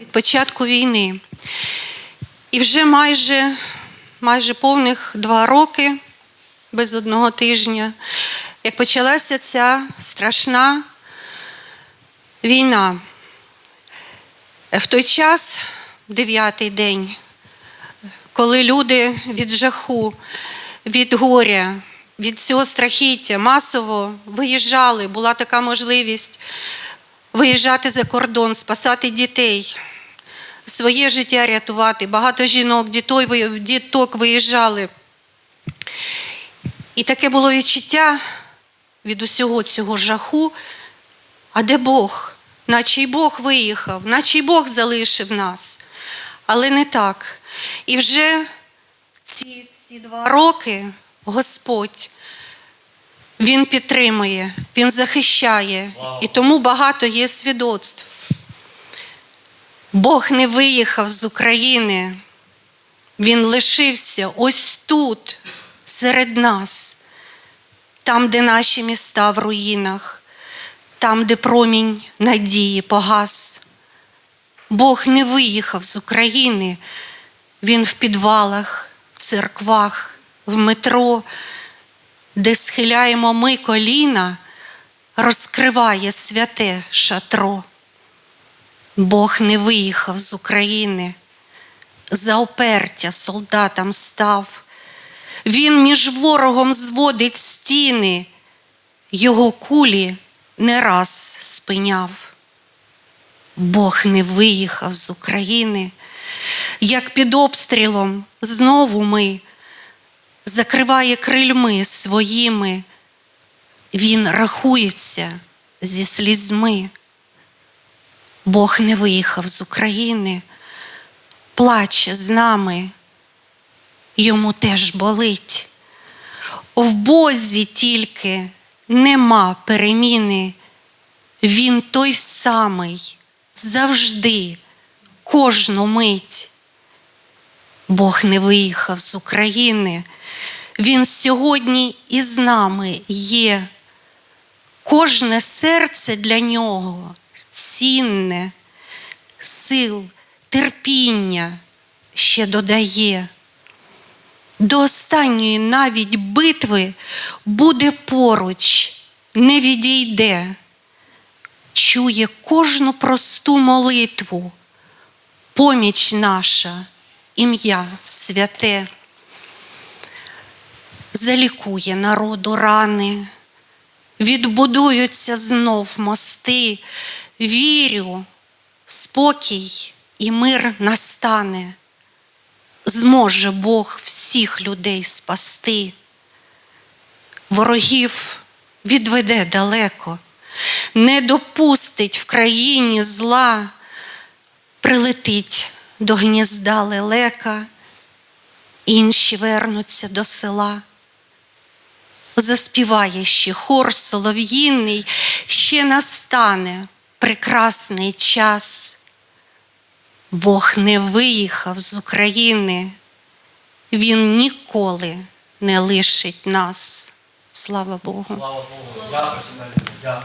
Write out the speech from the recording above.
від початку війни. І вже майже, майже повних два роки, без одного тижня, як почалася ця страшна війна. В той час, дев'ятий день, коли люди від жаху, від горя, від цього страхіття масово виїжджали, була така можливість виїжджати за кордон, спасати дітей, своє життя рятувати. Багато жінок, діток виїжджали. І таке було відчуття від усього цього жаху. А де Бог? Наче й Бог виїхав, наче й Бог залишив нас. Але не так. І вже ці всі два роки Господь Він підтримує, Він захищає. І тому багато є свідоцтв. Бог не виїхав з України. Він лишився ось тут, серед нас, там, де наші міста в руїнах, там, де промінь надії погас. Бог не виїхав з України, Він в підвалах, в церквах, в метро, де схиляємо ми коліна, розкриває святе шатро. Бог не виїхав з України, за опертя солдатам став. Він між ворогом зводить стіни, його кулі не раз спиняв. Бог не виїхав з України, як під обстрілом знову ми закриває крильми своїми. Він рахується зі слізьми. Бог не виїхав з України, плаче з нами, йому теж болить. В Бозі тільки нема переміни. Він той самий завжди, кожну мить. Бог не виїхав з України. Він сьогодні із нами є. Кожне серце для нього цінне, сил, терпіння ще додає. До останньої навіть битви буде поруч, не відійде, чує кожну просту молитву, поміч наша, ім'я святе, залікує народу рани, відбудуються знов мости, вірю, спокій і мир настане зможе Бог всіх людей спасти. Ворогів відведе далеко, не допустить в країні зла, прилетить до гнізда лелека, інші вернуться до села. Заспіває ще хор солов'їний, ще настане прекрасний час. Бог не виїхав з України, Він ніколи не лишить нас. Слава Богу. Слава Богу.